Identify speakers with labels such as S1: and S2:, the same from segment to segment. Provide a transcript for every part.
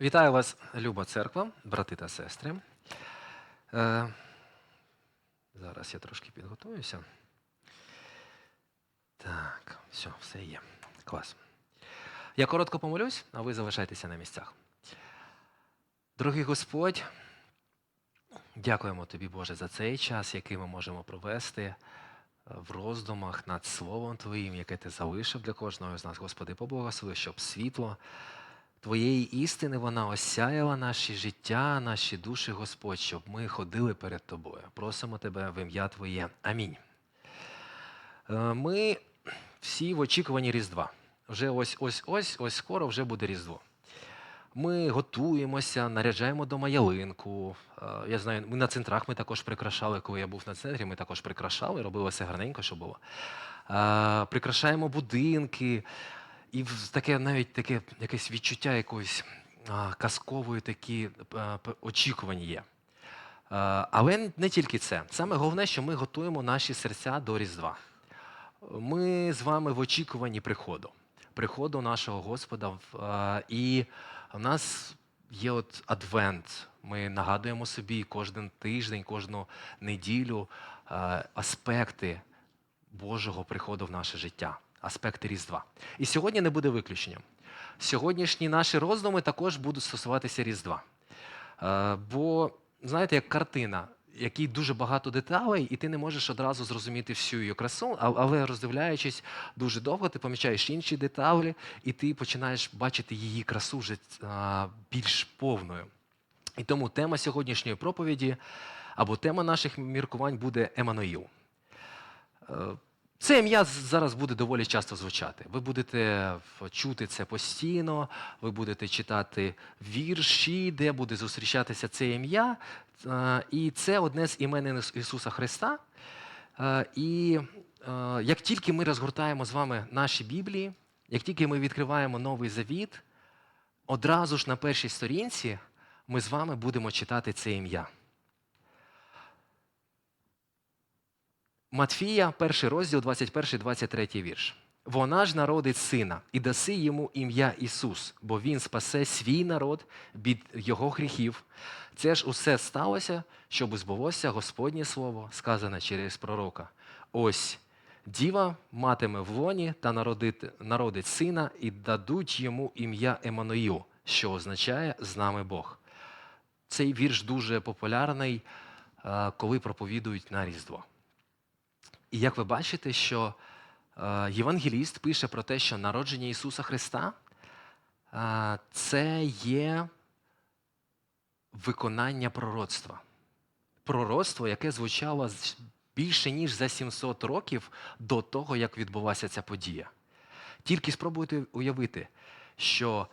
S1: Вітаю вас, люба церква, брати та сестри. Е, зараз я трошки підготуюся. Так, все, все є. Клас. Я коротко помолюсь, а ви залишайтеся на місцях. Дорогий Господь, дякуємо тобі, Боже, за цей час, який ми можемо провести е, в роздумах над Словом Твоїм, яке ти залишив для кожного з нас. Господи, поблагослови, щоб світло Твоєї істини вона осяяла наші життя, наші душі, Господь, щоб ми ходили перед Тобою. Просимо Тебе в ім'я Твоє. Амінь. Е, Ми всі в очікуванні Різдва. Вже ось ось ось ось скоро вже буде Різдво. Ми готуємося, наряджаємо дома ялинку. Е, Я знаю, ми на центрах ми також прикрашали, коли я був на центрі, ми також прикрашали, робили все гарненько, що було. Е, Прикрашаємо будинки. І таке навіть таке якесь відчуття якоїсь казкової такі очікування є. Але не тільки це. Саме головне, що ми готуємо наші серця до Різдва. Ми з вами в очікуванні приходу, приходу нашого Господа. І в нас є от адвент. Ми нагадуємо собі кожен тиждень, кожну неділю аспекти Божого приходу в наше життя, аспекти Різдва. І сьогодні не буде виключенням. Сьогоднішні наші роздуми також будуть стосуватися Різдва. Е, Бо, знаєте, як картина, якій дуже багато деталей, і ти не можеш одразу зрозуміти всю її красу, але роздивляючись дуже довго, ти помічаєш інші деталі, і ти починаєш бачити її красу вже а, більш повною. І тому тема сьогоднішньої проповіді або тема наших міркувань буде Еммануїл. Це ім'я зараз буде доволі часто звучати. Ви будете чути це постійно, ви будете читати вірші, де буде зустрічатися це ім'я. Е, І це одне з імен Ісуса Христа. Е, І е, як тільки ми розгортаємо з вами наші Біблії, як тільки ми відкриваємо Новий Завіт, одразу ж на першій сторінці ми з вами будемо читати це ім'я. Матфія, перший розділ, 21-23 вірш. Вона ж народить сина, і даси йому ім'я Ісус, бо Він спасе свій народ від його гріхів. Це ж усе сталося, щоб збулося Господнє Слово, сказане через пророка. Ось діва матиме в лоні та народить, народить сина, і дадуть йому ім'я Еммануїл, що означає з нами Бог. Цей вірш дуже популярний, е, коли проповідують на Різдво. І як ви бачите, що е, євангеліст пише про те, що народження Ісуса Христа е, це є виконання пророцтва. Пророцтво, яке звучало більше ніж за 700 років до того, як відбулася ця подія. Тільки спробуйте уявити, що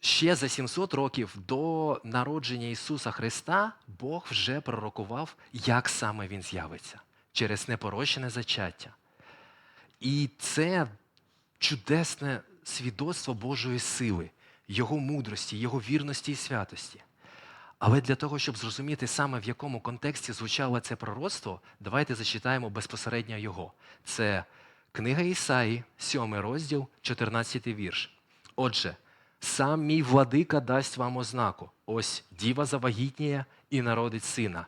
S1: ще за 700 років до народження Ісуса Христа Бог вже пророкував, як саме Він з'явиться через непорочне зачаття. І це чудесне свідоцтво Божої сили, Його мудрості, Його вірності і святості. Але для того, щоб зрозуміти саме в якому контексті звучало це пророцтво, давайте зачитаємо безпосередньо його. Це книга Ісаї, 7 розділ, 14 вірш. Отже, сам мій владика дасть вам ознаку. Ось діва завагітніє і народить сина,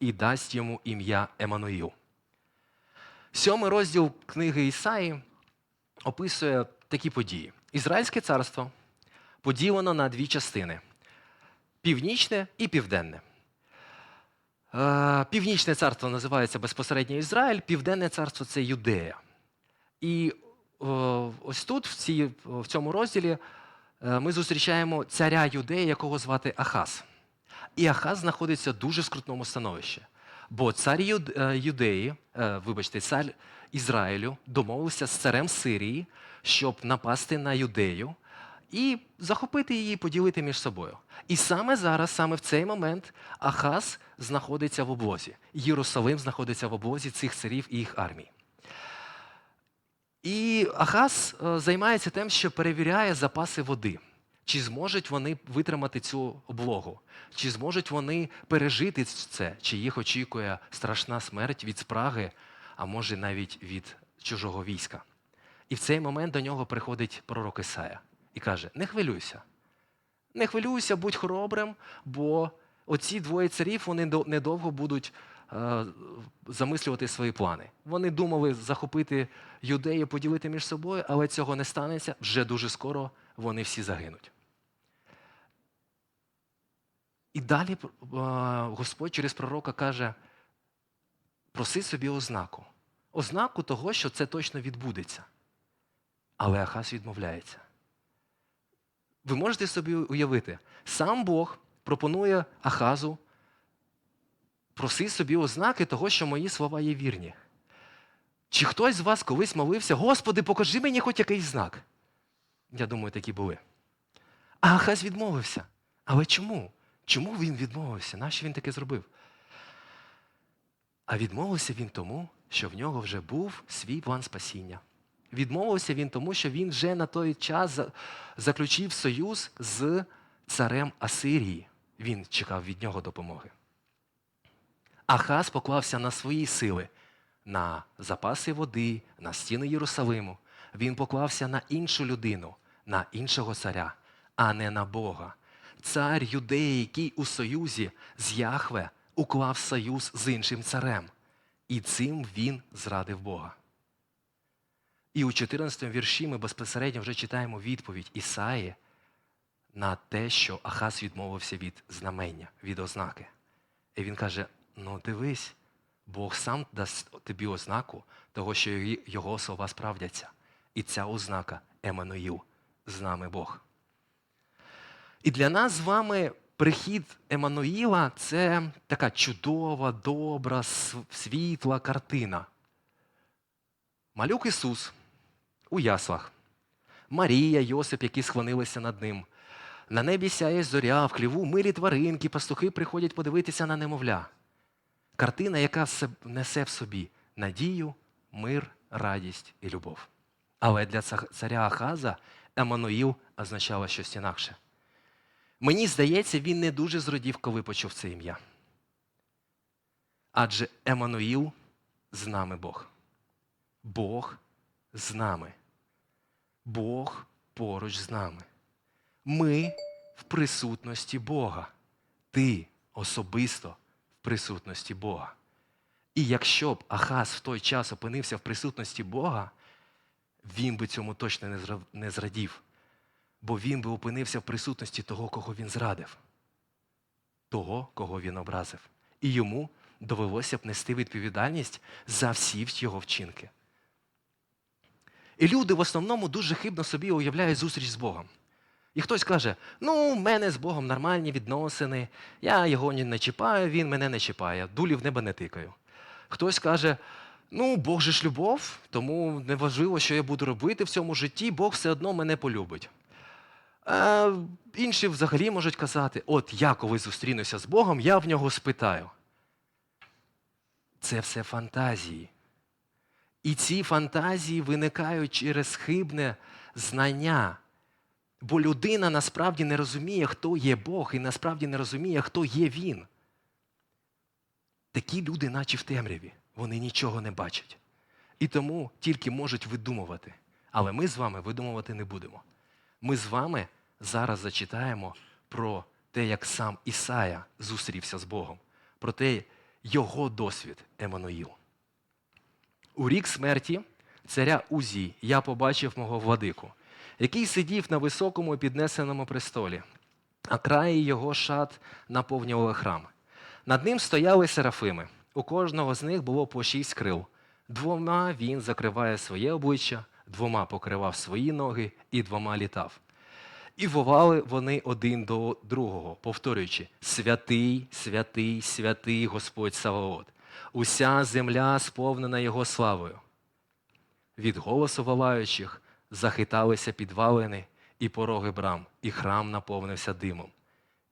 S1: і дасть йому ім'я Еммануїл. Сьомий розділ книги Ісаї описує такі події. Ізраїльське царство поділено на дві частини північне і південне. Е, Північне царство називається безпосередньо Ізраїль, південне царство це Юдея. І е, ось тут, в, цій, в цьому розділі, е, ми зустрічаємо царя Юдеї, якого звати Ахаз. І Ахаз знаходиться в дуже скрутному становищі. Бо цар е, Юдеї, е, вибачте, цар Ізраїлю домовився з царем Сирії, щоб напасти на Юдею і захопити її, поділити між собою. І саме зараз, саме в цей момент, Ахаз знаходиться в облозі. Єрусалим знаходиться в облозі цих царів і їх армій. І Ахаз е, займається тим, що перевіряє запаси води. Чи зможуть вони витримати цю облогу? Чи зможуть вони пережити це? Чи їх очікує страшна смерть від спраги, а може навіть від чужого війська? І в цей момент до нього приходить пророк Ісая і каже: Не хвилюйся, Не хвилюйся, будь хоробрим, бо оці двоє царів вони до- недовго будуть замислювати свої плани. Вони думали захопити юдею, поділити між собою, але цього не станеться. Вже дуже скоро вони всі загинуть. І далі е, Господь через пророка каже: проси собі ознаку. Ознаку того, що це точно відбудеться. Але Ахаз відмовляється. Ви можете собі уявити, сам Бог пропонує Ахазу проси собі ознаки того, що мої слова є вірні. Чи хтось з вас колись молився, Господи, покажи мені хоч якийсь знак? Я думаю, такі були. А Ахаз відмовився. Але чому? Чому він відмовився? Нащо він таке зробив? А відмовився він тому, що в нього вже був свій план спасіння. Відмовився він тому, що він вже на той час заключив союз з царем Асирії. Він чекав від нього допомоги. Ахаз поклався на свої сили, на запаси води, на стіни Єрусалиму. Він поклався на іншу людину, на іншого царя, а не на Бога. Цар юдеї, який у союзі з Яхве уклав союз з іншим царем. І цим він зрадив Бога. І у 14 вірші ми безпосередньо вже читаємо відповідь Ісаї на те, що Ахаз відмовився від знамення, від ознаки. І він каже: ну дивись, Бог сам дасть тобі ознаку того, що його слова справдяться. І ця ознака Еммануїл, з нами Бог. І для нас з вами прихід Еммануїла – це така чудова, добра, світла картина. Малюк Ісус у яслах, Марія, Йосип, які схванилися над ним. На небі сяє зоря, в хліву милі тваринки, пастухи приходять подивитися на немовля. Картина, яка несе в собі надію, мир, радість і любов. Але для царя Ахаза Еммануїл означало щось інакше. Мені здається, він не дуже зрадів, коли почув це ім'я. Адже Еммануїл з нами Бог. Бог з нами. Бог поруч з нами. Ми в присутності Бога. Ти особисто присутності Бога. І якщо б Ахаз в той час опинився в присутності Бога, він би цьому точно не зра- зрадів, бо він би опинився в присутності того, кого він зрадив, того, кого він образив. І йому довелося б нести відповідальність за всі його вчинки. І люди в основному дуже хибно собі уявляють зустріч з Богом. І хтось каже: ну, в мене з Богом нормальні відносини, я його не чіпаю, він мене не чіпає, дулі в небо не тикаю. Хтось каже: ну, Бог же ж любов, тому неважливо, що я буду робити в цьому житті, Бог все одно мене полюбить. А інші взагалі можуть казати: от я коли зустрінуся з Богом, я в нього спитаю. Це все фантазії. І ці фантазії виникають через хибне знання. Бо людина насправді не розуміє, хто є Бог, і насправді не розуміє, хто є Він. Такі люди, наче в темряві, вони нічого не бачать. І тому тільки можуть видумувати. Але ми з вами видумувати не будемо. Ми з вами зараз зачитаємо про те, як сам Ісая зустрівся з Богом, про те, його досвід Еммануїл. У рік смерті царя Узій я побачив мого владику, який сидів на високому піднесеному престолі, а краї його шат наповнювали храм. Над ним стояли серафими. У кожного з них було по шість крил. Двома він закриває своє обличчя, двома покривав свої ноги і двома літав. І вовали вони один до другого, повторюючи: Святий, святий, святий Господь Саваот. Уся земля сповнена Його славою. Від голосу волаючих захиталися підвалини і пороги брам, і храм наповнився димом.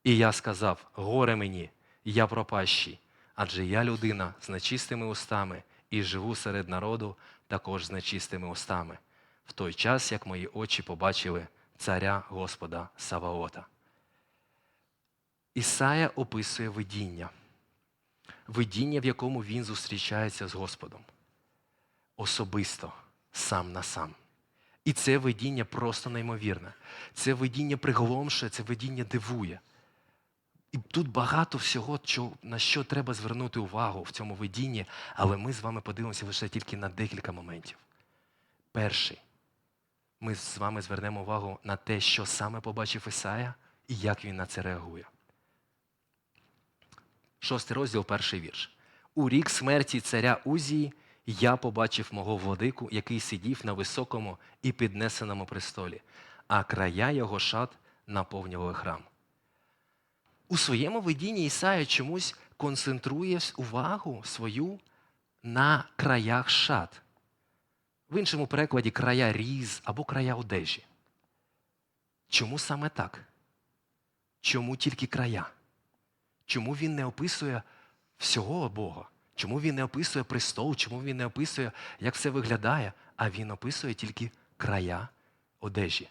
S1: І я сказав: горе мені, я пропащий, адже я людина з нечистими устами і живу серед народу також з нечистими устами, в той час, як мої очі побачили царя Господа Саваота. Ісая описує видіння, видіння, в якому він зустрічається з Господом особисто, сам на сам. І це видіння просто неймовірне. Це видіння приголомшує, це видіння дивує. І тут багато всього, на що треба звернути увагу в цьому видінні, але ми з вами подивимося лише тільки на декілька моментів. Перший, ми з вами звернемо увагу на те, що саме побачив Ісая і як він на це реагує. Шостий розділ, перший вірш. У рік смерті царя Узії я побачив мого владику, який сидів на високому і піднесеному престолі, а края його шат наповнювали храм. У своєму видінні Ісая чомусь концентрує увагу свою на краях шат. В іншому перекладі края різ або края одежі. Чому саме так? Чому тільки края? Чому він не описує всього Бога? Чому він не описує престол? Чому він не описує, як все виглядає, а він описує тільки края одежі?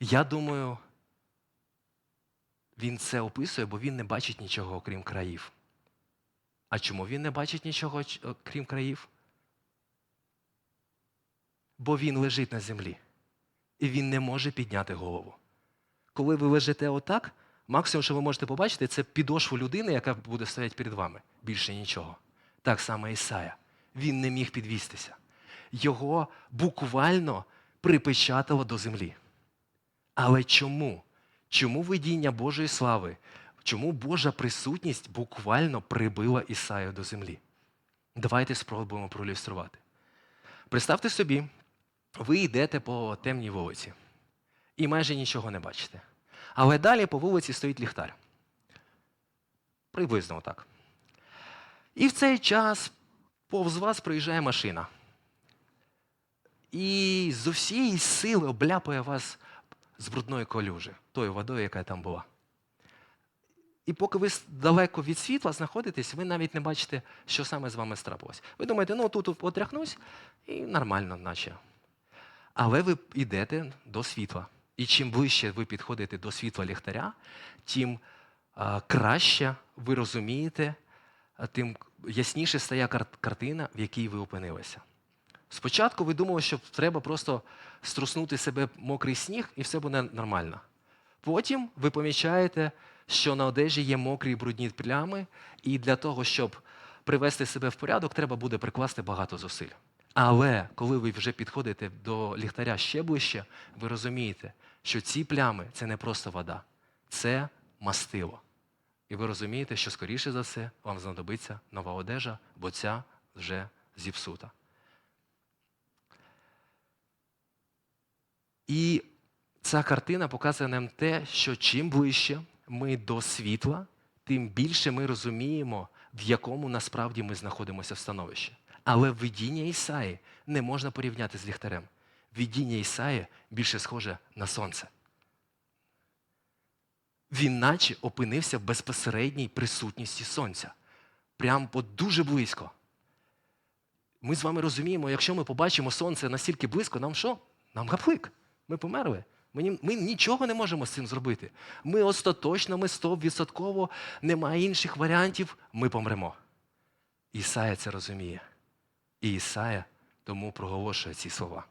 S1: Я думаю, він це описує, бо він не бачить нічого, окрім країв. А чому він не бачить нічого, окрім країв? Бо він лежить на землі. І він не може підняти голову. Коли ви лежите отак, максимум, що ви можете побачити, це підошву людини, яка буде стояти перед вами. Більше нічого. Так само Ісая. Він не міг підвістися. Його буквально припечатало до землі. Але чому? Чому видіння Божої слави? Чому Божа присутність буквально прибила Ісаю до землі? Давайте спробуємо проілюструвати. Представте собі, ви йдете по темній вулиці і майже нічого не бачите. Але далі по вулиці стоїть ліхтар. Приблизно так. І в цей час повз вас проїжджає машина. І з усієї сили обляпує вас з брудної колюжі, тою водою, яка там була. І поки ви далеко від світла знаходитесь, ви навіть не бачите, що саме з вами страпилось. Ви думаєте, ну тут отряхнусь і нормально, наче. Але ви йдете до світла. І чим ближче ви підходите до світла ліхтаря, тим краще ви розумієте, тим ясніше стає картина, в якій ви опинилися. Спочатку ви думали, що треба просто струснути себе мокрий сніг, і все буде нормально. Потім ви помічаєте, що на одежі є мокрі і брудні плями, і для того, щоб привести себе в порядок, треба буде прикласти багато зусиль. Але коли ви вже підходите до ліхтаря ще ближче, ви розумієте, що ці плями це не просто вода, це мастило. І ви розумієте, що скоріше за все вам знадобиться нова одежа, бо ця вже зіпсута. І ця картина показує нам те, що чим ближче ми до світла, тим більше ми розуміємо, в якому насправді ми знаходимося в становищі. Але видіння Ісаї не можна порівняти з ліхтарем. Видіння Ісаї більше схоже на сонце. Він наче опинився в безпосередній присутності сонця. Прям от дуже близько. Ми з вами розуміємо, якщо ми побачимо сонце настільки близько, нам що? Нам гаплик. Ми померли. Ми, ми нічого не можемо з цим зробити. Ми остаточно, ми стовідсотково, немає інших варіантів, ми помремо. Ісая це розуміє. І Ісая тому проголошує ці слова.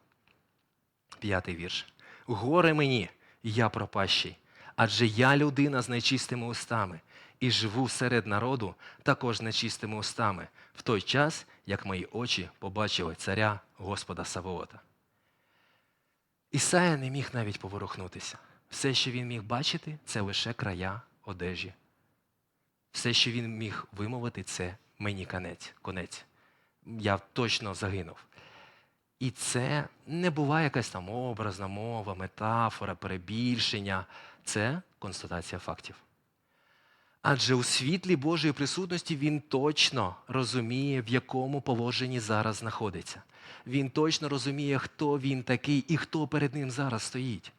S1: П'ятий вірш. Горе мені, я пропащий, адже я людина з нечистими устами, і живу серед народу також нечистими устами, в той час, як мої очі побачили царя Господа Савоота. Ісая не міг навіть поворухнутися. Все, що він міг бачити, це лише края одежі. Все, що він міг вимовити, це мені конець. конець. Я точно загинув. І це не була якась там образна мова, метафора, перебільшення. Це констатація фактів. Адже у світлі Божої присутності він точно розуміє, в якому положенні зараз знаходиться. Він точно розуміє, хто він такий і хто перед ним зараз стоїть.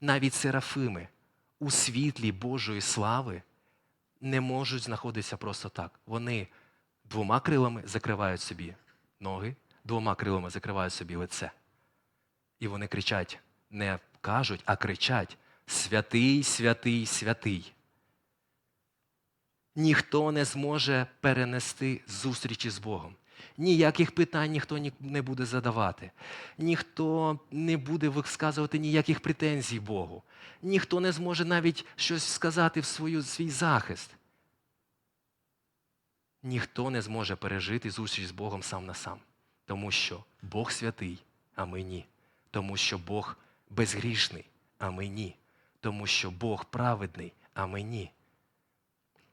S1: Навіть серафими у світлі Божої слави не можуть знаходитися просто так. Вони двома крилами закривають собі ноги, двома крилами закривають собі лице. І вони кричать, не кажуть, а кричать: Святий, святий, святий. Ніхто не зможе перенести зустрічі з Богом. Ніяких питань ніхто не буде задавати. Ніхто не буде висказувати ніяких претензій Богу. Ніхто не зможе навіть щось сказати в свою, свій захист. Ніхто не зможе пережити зустріч з Богом сам на сам. Тому що Бог святий, а ми ні. Тому що Бог безгрішний, а ми ні. Тому що Бог праведний, а ми ні.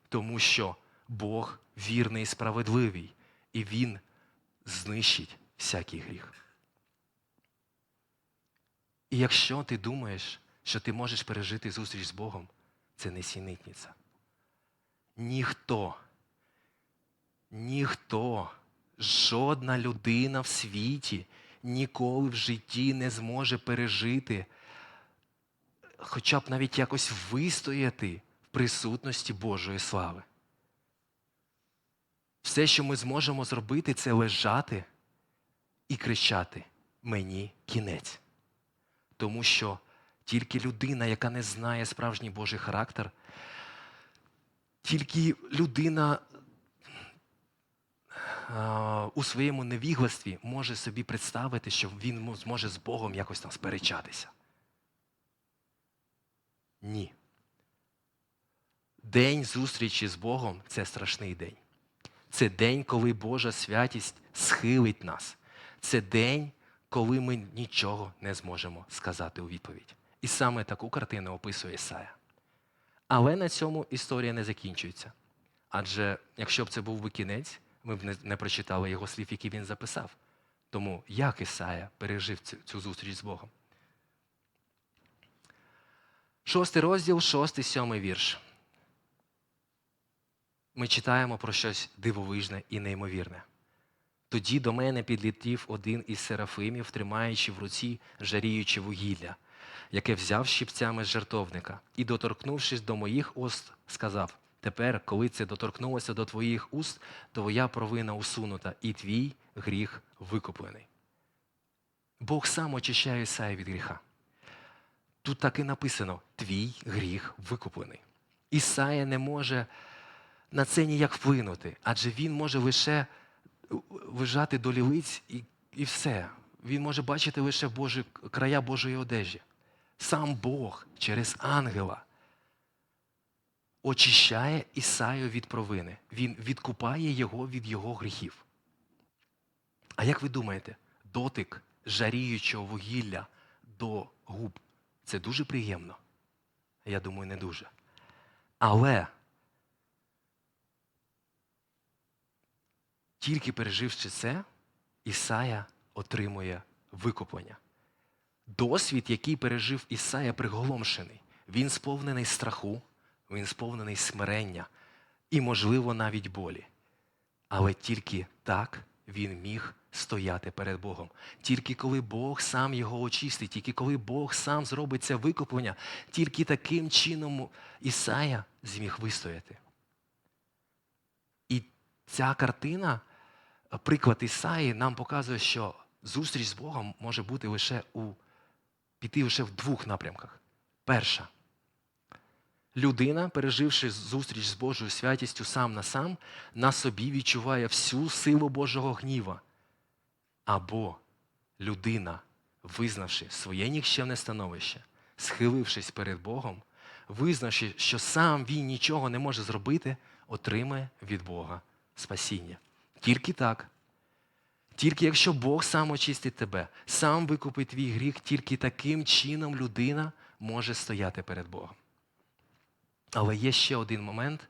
S1: Тому що Бог вірний і справедливий, і Він знищить всякий гріх. І якщо ти думаєш, що ти можеш пережити зустріч з Богом, це не сінитниця. Ніхто, ніхто, жодна людина в світі ніколи в житті не зможе пережити, хоча б навіть якось вистояти в присутності Божої слави. Все, що ми зможемо зробити, це лежати і кричати Мені кінець. Тому що тільки людина, яка не знає справжній Божий характер, тільки людина у своєму невігластві може собі представити, що він зможе з Богом якось там сперечатися. Ні. День зустрічі з Богом це страшний день. Це день, коли Божа святість схилить нас. Це день, коли ми нічого не зможемо сказати у відповідь. І саме таку картину описує Ісая. Але на цьому історія не закінчується. Адже якщо б це був би кінець, ми б не, прочитали його слів, які він записав. Тому як Ісая пережив цю, зустріч з Богом? Шостий розділ, шостий, сьомий вірш. Ми читаємо про щось дивовижне і неймовірне. Тоді до мене підлетів один із серафимів, тримаючи в руці жаріюче вугілля, яке взяв щипцями з жертовника, і, доторкнувшись до моїх уст, сказав: Тепер, коли це доторкнулося до твоїх уст, твоя провина усунута, і твій гріх викуплений. Бог сам очищає Ісая від гріха. Тут так і написано: твій гріх викуплений. Ісая не може на це ніяк вплинути, адже він може лише вижати до лілиць і, і все. Він може бачити лише Божі, края Божої одежі. Сам Бог через ангела очищає Ісаю від провини. Він відкупає його від його гріхів. А як ви думаєте, дотик жаріючого вугілля до губ це дуже приємно? Я думаю, не дуже. Але тільки переживши це, Ісая отримує викуплення. Досвід, який пережив Ісая, приголомшений. Він сповнений страху, він сповнений смирення і, можливо, навіть болі. Але тільки так він міг стояти перед Богом. Тільки коли Бог сам його очистить, тільки коли Бог сам зробить це викуплення, тільки таким чином Ісая зміг вистояти. І ця картина, приклад Ісаї, нам показує, що зустріч з Богом може бути лише у піти лише в двох напрямках. Перша. Людина, переживши зустріч з Божою святістю сам на сам, на собі відчуває всю силу Божого гніва. Або людина, визнавши своє нікчемне становище, схилившись перед Богом, визнавши, що сам він нічого не може зробити, отримає від Бога спасіння. Тільки так. Тільки якщо Бог сам очистить тебе, сам викупить твій гріх, тільки таким чином людина може стояти перед Богом. Але є ще один момент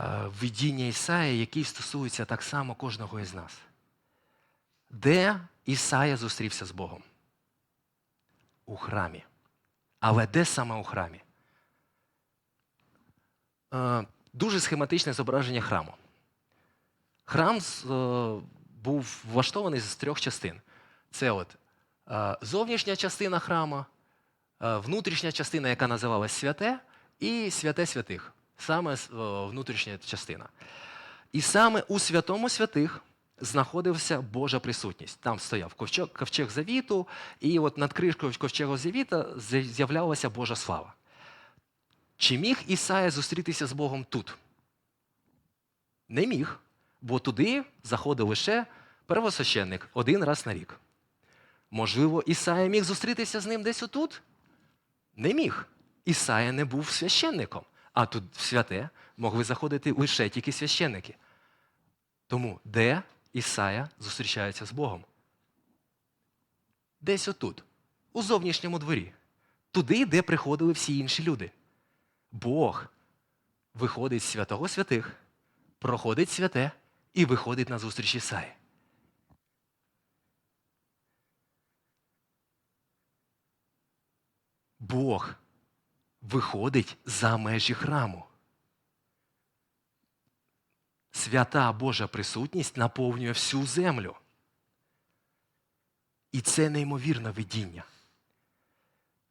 S1: е, видіння Ісаї, який стосується так само кожного із нас. Де Ісая зустрівся з Богом? У храмі. Але де саме у храмі? Е, Дуже схематичне зображення храму. Храм е, був влаштований з трьох частин. Це от зовнішня частина храма, е, внутрішня частина, яка називалась святе, і святе святих, саме е, внутрішня частина. І саме у святому святих знаходився Божа присутність. Там стояв ковчег, ковчег завіту, і от над кришкою ковчегу завіта з'являлася Божа слава. Чи міг Ісая зустрітися з Богом тут? Не міг. бо туди заходив лише первосвященник один раз на рік. Можливо, Ісая міг зустрітися з ним десь отут? Не міг. Ісая не був священником, а тут в святе могли заходити лише тільки священники. Тому де Ісая зустрічається з Богом? Десь отут, у зовнішньому дворі, туди, де приходили всі інші люди. Бог виходить з святого святих, проходить святе і виходить на зустріч Ісаї. Бог виходить за межі храму. Свята Божа присутність наповнює всю землю. І це неймовірне видіння.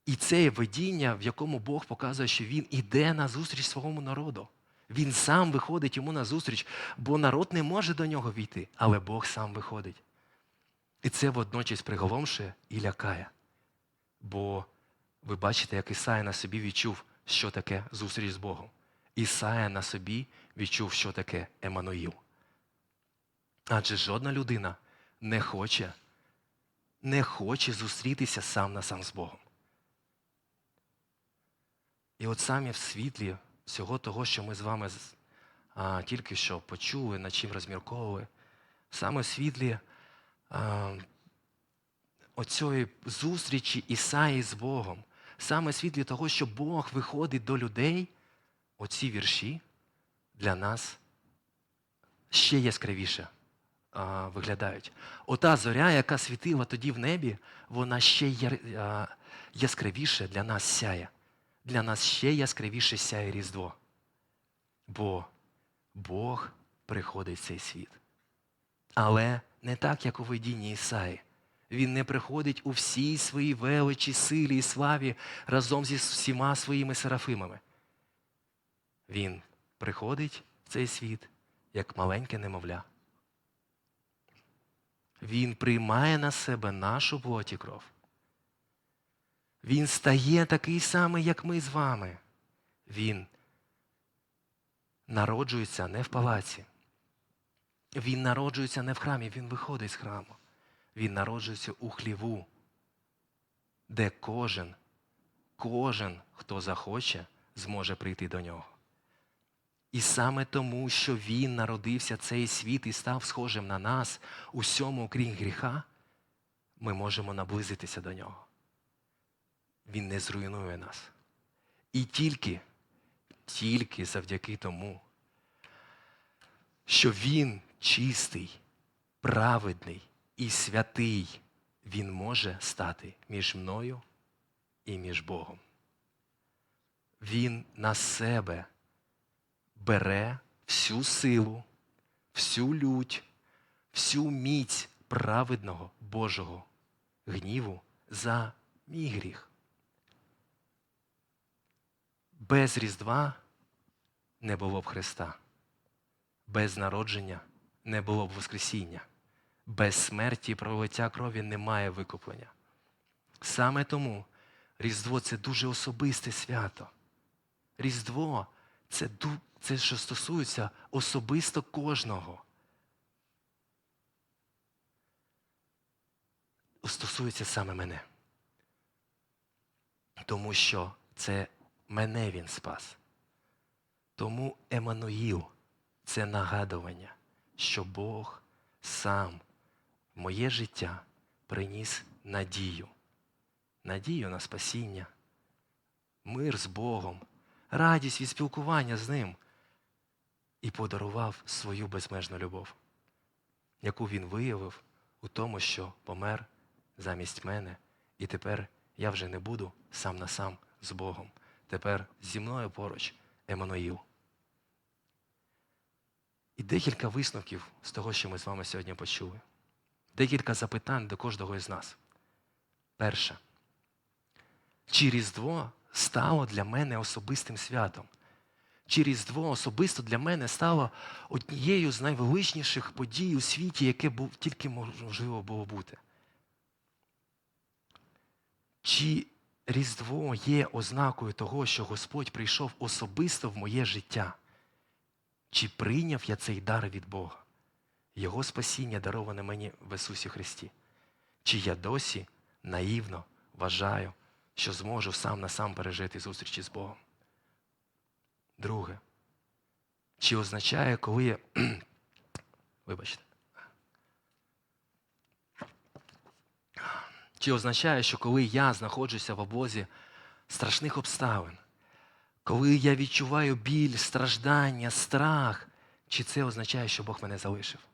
S1: І це видіння, в якому Бог показує, що Він іде на зустріч своєму народу. Він сам виходить йому на зустріч, бо народ не може до нього війти, але Бог сам виходить. І це водночас приголомшує і лякає. Бо ви бачите, як Ісая на собі відчув, що таке зустріч з Богом. Ісая на собі відчув, що таке Еммануїл. Адже жодна людина не хоче, не хоче зустрітися сам на сам з Богом. І от самі в світлі всього того, що ми з вами а, тільки що почули, над чим розмірковували, саме в світлі а, оцієї зустрічі Ісаї з Богом, саме світлі того, що Бог виходить до людей, оці вірші для нас ще яскравіше а, виглядають. Ота зоря, яка світила тоді в небі, вона ще яскравіше для нас сяє. Для нас ще яскравіше сяє Різдво. Бо Бог приходить в цей світ. Але не так, як у видінні Ісаї. Він не приходить у всій своїй величі, силі і славі разом зі всіма своїми серафимами. Він приходить в цей світ як маленьке немовля. Він приймає на себе нашу плоть і кров. Він стає такий самий, як ми з вами. Він народжується не в палаці. Він народжується не в храмі, він виходить з храму. Він народжується у хліву, де кожен, кожен, хто захоче, зможе прийти до нього. І саме тому, що він народився цей світ і став схожим на нас, усьому окрім гріха, ми можемо наблизитися до нього. Він не зруйнує нас. І тільки, тільки завдяки тому, що Він чистий, праведний і святий, Він може стати між мною і між Богом. Він на себе бере всю силу, всю лють, всю міць праведного Божого гніву за мій гріх. Без Різдва не було б Христа, без народження не було б Воскресіння, без смерті і пролиття крові немає викуплення. Саме тому Різдво це дуже особисте свято. Різдво це, це що стосується особисто кожного. Стосується саме мене. Тому що це мене він спас. Тому Еммануїл – це нагадування, що Бог сам моє життя приніс надію. Надію на спасіння, мир з Богом, радість від спілкування з Ним і подарував свою безмежну любов, яку він виявив у тому, що помер замість мене, і тепер я вже не буду сам на сам з Богом. Тепер зі мною поруч Еммануїл. І декілька висновків з того, що ми з вами сьогодні почули. Декілька запитань до кожного із нас. Перше. Чи Різдво стало для мене особистим святом? Чи Різдво особисто для мене стало однією з найвеличніших подій у світі, яке був, тільки можливо було бути? Чи Різдво є ознакою того, що Господь прийшов особисто в моє життя? Чи прийняв я цей дар від Бога? Його спасіння дароване мені в Ісусі Христі. Чи я досі наївно вважаю, що зможу сам на сам пережити зустрічі з Богом? Друге. Чи означає, коли я. Вибачте. Чи означає, що коли я знаходжуся в обозі страшних обставин, коли я відчуваю біль, страждання, страх, чи це означає, що Бог мене залишив?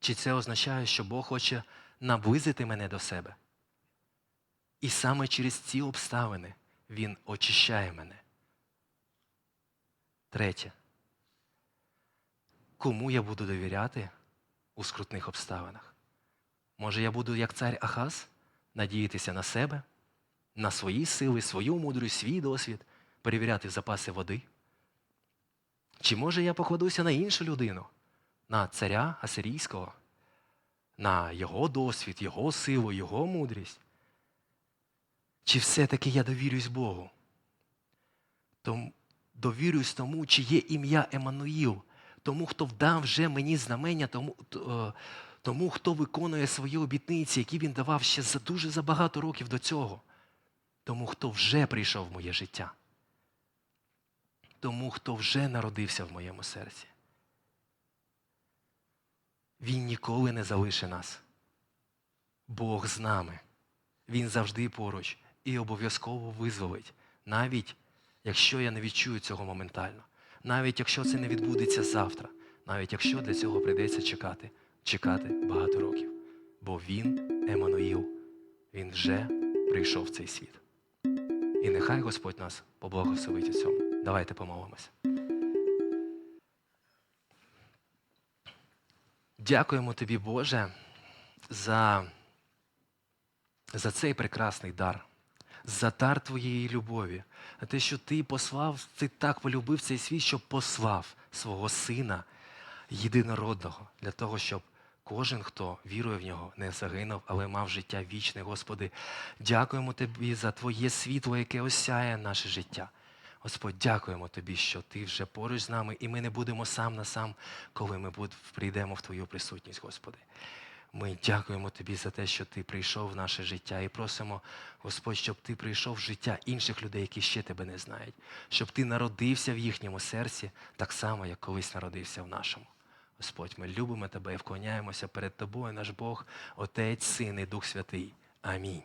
S1: Чи це означає, що Бог хоче наблизити мене до себе? І саме через ці обставини Він очищає мене. Третє. Кому я буду довіряти у скрутних обставинах? Може, я буду, як цар Ахаз, надіятися на себе, на свої сили, свою мудрість, свій досвід, перевіряти запаси води? Чи може я покладуся на іншу людину, на царя Асирійського, на його досвід, його силу, його мудрість? Чи все-таки я довірюсь Богу? Тому, довірюсь тому, чи є ім'я Еммануїл, тому, хто вдав вже мені знамення, тому, е, тому хто виконує свої обітниці, які він давав ще за дуже за багато років до цього, тому, хто вже прийшов в моє життя, тому, хто вже народився в моєму серці. Він ніколи не залишить нас. Бог з нами. Він завжди поруч і обов'язково визволить, навіть якщо я не відчую цього моментально, навіть якщо це не відбудеться завтра, навіть якщо для цього прийдеться чекати, чекати багато років. Бо він, Еммануїл, він вже прийшов в цей світ. І нехай Господь нас поблагословить у цьому. Давайте помолимося. Дякуємо тобі, Боже, за, за цей прекрасний дар, за дар твоєї любові, за те, що ти послав, ти так полюбив цей світ, що послав свого Сина єдинородного для того, щоб кожен, хто вірує в нього, не загинув, але мав життя вічне, Господи. Дякуємо Тобі за Твоє світло, яке осяє наше життя. Господь, дякуємо Тобі, що Ти вже поруч з нами, і ми не будемо сам на сам, коли ми прийдемо в Твою присутність, Господи. Ми дякуємо Тобі за те, що Ти прийшов в наше життя, і просимо, Господь, щоб Ти прийшов в життя інших людей, які ще Тебе не знають, щоб Ти народився в їхньому серці так само, як колись народився в нашому. Господь, ми любимо Тебе і вклоняємося перед Тобою, наш Бог, Отець, Син і Дух Святий. Амінь.